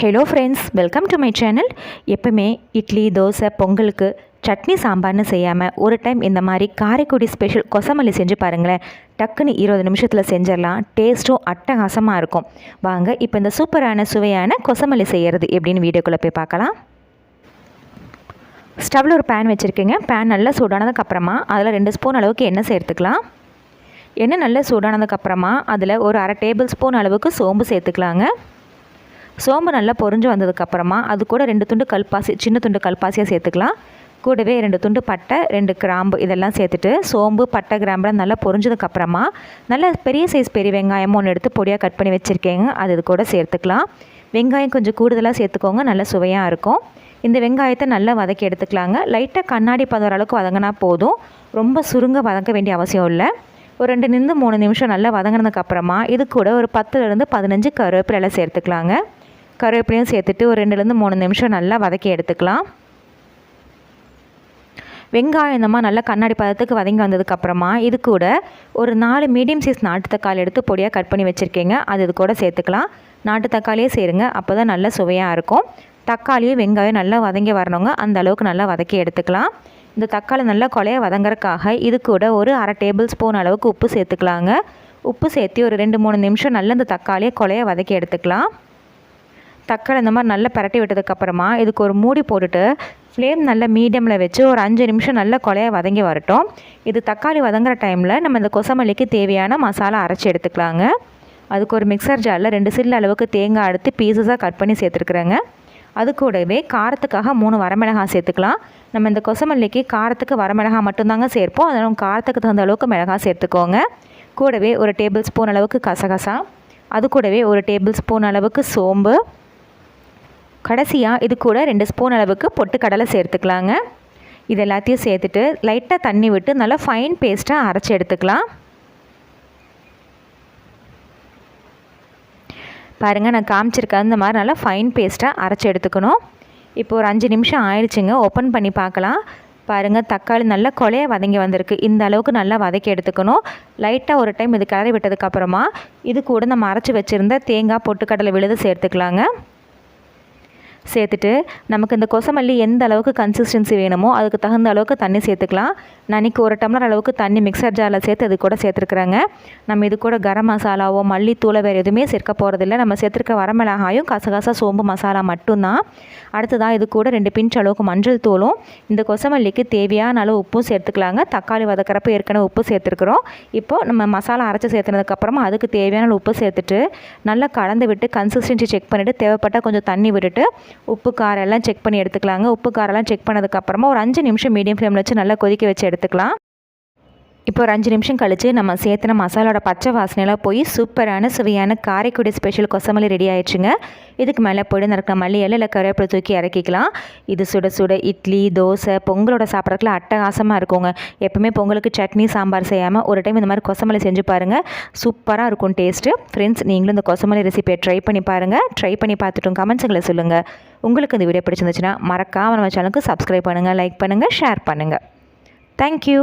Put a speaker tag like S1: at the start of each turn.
S1: Hello friends welcome to my channel எப்பவுமே இட்லி தோசை பொங்கலுக்கு சட்னி சாம்பார்னு செய்யாமல் ஒரு டைம் இந்த மாதிரி காரைக்குடி ஸ்பெஷல் கொசமல்லி செஞ்சு பாருங்களேன். டக்குன்னு இருபது நிமிஷத்தில் செஞ்சிடலாம். டேஸ்ட்டும் அட்டகாசமாக இருக்கும். வாங்க இப்போ இந்த சூப்பரான சுவையான கொசமல்லி செய்கிறது எப்படின்னு வீடியோக்குள்ளே போய் பார்க்கலாம். ஸ்டவ்வில் ஒரு பேன் வச்சுருக்கேங்க. பேன் நல்லா சூடானதுக்கப்புறமா அதில் ரெண்டு ஸ்பூன் அளவுக்கு எண்ணெய் சேர்த்துக்கலாம். எண்ணெய் நல்லா சூடானதுக்கப்புறமா அதில் ஒரு அரை டேபிள் ஸ்பூன் அளவுக்கு சோம்பு சேர்த்துக்கலாங்க. சோம்பு நல்லா பொறிஞ்சு வந்ததுக்கப்புறமா அது கூட ரெண்டு துண்டு கல்பாசி சின்ன துண்டு கல்பாசியாக சேர்த்துக்கலாம். கூடவே ரெண்டு துண்டு பட்டை ரெண்டு கிராம்பு இதெல்லாம் சேர்த்துட்டு சோம்பு பட்டை கிராம்புலாம் நல்லா பொரிஞ்சதுக்கப்புறமா நல்லா பெரிய சைஸ் பெரிய வெங்காயமும் ஒன்று எடுத்து பொடியாக கட் பண்ணி வச்சுருக்கேங்க. அது இது கூட சேர்த்துக்கலாம். வெங்காயம் கொஞ்சம் கூடுதலாக சேர்த்துக்கோங்க. நல்லா சுவையாக இருக்கும். இந்த வெங்காயத்தை நல்லா வதக்கி எடுத்துக்கலாங்க. லைட்டாக கண்ணாடி பதற அளவுக்கு வதங்கினா போதும். ரொம்ப சுருங்க வதக்க வேண்டிய அவசியம் இல்லை. ஒரு ரெண்டு நின்று மூணு நிமிஷம் நல்லா வதங்கினதுக்கப்புறமா இது கூட ஒரு பத்துலேருந்து பதினஞ்சு கருவேப்பிலை சேர்த்துக்கலாங்க. கருவேப்பிலையும் சேர்த்துட்டு ஒரு ரெண்டுலேருந்து மூணு நிமிஷம் நல்லா வதக்கி எடுத்துக்கலாம். வெங்காயம் இந்த மாதிரி நல்லா கண்ணாடி பதத்துக்கு வதங்கி வந்ததுக்கப்புறமா இது கூட ஒரு நாலு மீடியம் சைஸ் நாட்டு தக்காளி எடுத்து பொடியாக கட் பண்ணி வச்சுருக்கீங்க. அது இது கூட சேர்த்துக்கலாம். நாட்டு தக்காளியே சேருங்க. அப்போ தான் நல்ல சுவையாக இருக்கும். தக்காளியும் வெங்காயம் நல்லா வதங்கி வரணுங்க. அந்த அளவுக்கு நல்லா வதக்கி எடுத்துக்கலாம். இந்த தக்காளி நல்லா கொலைய வதங்குறதுக்காக இது கூட ஒரு அரை டேபிள் ஸ்பூன் அளவுக்கு உப்பு சேர்த்துக்கலாங்க. உப்பு சேர்த்து ஒரு ரெண்டு மூணு நிமிஷம் நல்லா இந்த தக்காளியை கொலையை வதக்கி எடுத்துக்கலாம். தக்காளி இந்த மாதிரி நல்லா பரட்டி விட்டதுக்கப்புறமா இதுக்கு ஒரு மூடி போட்டுட்டு ஃப்ளேம் நல்லா மீடியமில் வச்சு ஒரு அஞ்சு நிமிஷம் நல்லா கொலையாக வதங்கி வரட்டும். இது தக்காளி வதங்குற டைமில் நம்ம இந்த கொசமல்லிக்கு தேவையான மசாலா அரைச்சி எடுத்துக்கலாங்க. அதுக்கு ஒரு மிக்சர் ஜாரில் ரெண்டு சில்லு அளவுக்கு தேங்காய் அடுத்து பீசஸாக கட் பண்ணி சேர்த்துருக்குறேங்க. அது கூடவே காரத்துக்காக மூணு வரமிளகாய் சேர்த்துக்கலாம். நம்ம இந்த கொசமல்லிக்கு காரத்துக்கு வரமிளகாய் மட்டும்தாங்க சேர்ப்போம். அதனால் காரத்துக்கு தகுந்த அளவுக்கு மிளகாய் சேர்த்துக்கோங்க. கூடவே ஒரு டேபிள் ஸ்பூன் அளவுக்கு கசகசா. அது கூடவே ஒரு டேபிள் ஸ்பூன் அளவுக்கு சோம்பு. கடைசியாக இது கூட ரெண்டு ஸ்பூன் அளவுக்கு பொட்டுக்கடலை சேர்த்துக்கலாங்க. இது எல்லாத்தையும் சேர்த்துட்டு லைட்டாக தண்ணி விட்டு நல்லா ஃபைன் பேஸ்ட்டாக அரைச்சி எடுத்துக்கலாம். பாருங்கள் நான் காமிச்சிருக்கேன். அந்த மாதிரி நல்லா ஃபைன் பேஸ்ட்டாக அரைச்சி எடுத்துக்கணும். இப்போ ஒரு அஞ்சு நிமிஷம் ஆயிடுச்சுங்க. ஓப்பன் பண்ணி பார்க்கலாம். பாருங்கள் தக்காளி நல்லா கொலையாக வதங்கி வந்திருக்கு. இந்த அளவுக்கு நல்லா வதக்கி எடுத்துக்கணும். லைட்டாக ஒரு டைம் இது கிளறி விட்டதுக்கப்புறமா இது கூட நம்ம அரைச்சி வச்சுருந்த தேங்காய் பொட்டுக்கடலை விழுது சேர்த்துக்கலாங்க. சேர்த்துட்டு நமக்கு இந்த கொசமல்லி எந்த அளவுக்கு கன்சிஸ்டன்சி வேணுமோ அதுக்கு தகுந்த அளவுக்கு தண்ணி சேர்த்துக்கலாம். நான் ஒரு டம்ளர் அளவுக்கு தண்ணி மிக்சர் ஜாரில் சேர்த்து அது கூட சேர்த்துருக்குறாங்க. நம்ம இது கூட கரம் மசாலாவோ மல்லித்தூளை வேறு எதுவுமே சேர்க்க போகிறதில்ல நம்ம சேர்த்துருக்க வரமிளகாயும் கசகசா சோம்பு மசாலா மட்டும்தான். அடுத்ததாக இது கூட ரெண்டு பிஞ்ச் அளவுக்கு மஞ்சள் தூளும். இந்த கொசமல்லிக்கு தேவையான அளவு உப்பும் சேர்த்துக்கலாங்க. தக்காளி வதக்கிறப்ப ஏற்கனவே உப்பு சேர்த்துருக்குறோம். இப்போது நம்ம மசாலா அரைச்சி சேர்த்துனதுக்கப்புறமா அதுக்கு தேவையான உப்பு சேர்த்துட்டு நல்லா கலந்து விட்டு கன்சிஸ்டன்சி செக் பண்ணிவிட்டு தேவைப்பட்டால் கொஞ்சம் தண்ணி விட்டுட்டு உப்பு காரம் எல்லாம் செக் பண்ணி எடுத்துக்கலாங்க. உப்பு காரெல்லாம் செக் பண்ணதுக்கப்புறமா ஒரு அஞ்சு நிமிஷம் மீடியம் ஃப்ளேமில் வச்சு நல்லா கொதிக்க வச்சு எடுத்துக்கலாம். இப்போ ஒரு அஞ்சு நிமிஷம் கழித்து நம்ம சேர்த்துன மசாலோட பச்சை வாசனையெல்லாம் போய் சூப்பரான சுவையான காரைக்குடி ஸ்பெஷல் கொசமல்லி ரெடி ஆயிடுச்சுங்க. இதுக்கு மேலே போயிட்டு நடக்கிற மல்லி இல்லை கருவேப்பிலை தூக்கி இறக்கிக்கலாம். இது சுட சுட இட்லி தோசை பொங்கலோட சாப்பிட்றதுக்குலாம் அட்டகாசமாக இருக்குங்க. எப்பவுமே பொங்கலுக்கு சட்னி சாம்பார் செய்யாமல் ஒரு டைம் இந்த மாதிரி கொசமல்லி செஞ்சு பாருங்கள் சூப்பராக இருக்கும் டேஸ்ட்டு ஃப்ரெண்ட்ஸ் நீங்களும் இந்த கொசமல்லி ரெசிபியை ட்ரை பண்ணி பாருங்கள் ட்ரை பண்ணி பார்த்துட்டும் கமெண்ட்ஸுங்களை சொல்லுங்கள் உங்களுக்கு இந்த வீடியோ பிடிச்சிருந்துச்சுன்னா மறக்காமல் நம்ம சேனலுக்கு சப்ஸ்கிரைப் பண்ணுங்கள் லைக் பண்ணுங்கள் ஷேர் பண்ணுங்கள் தேங்க்யூ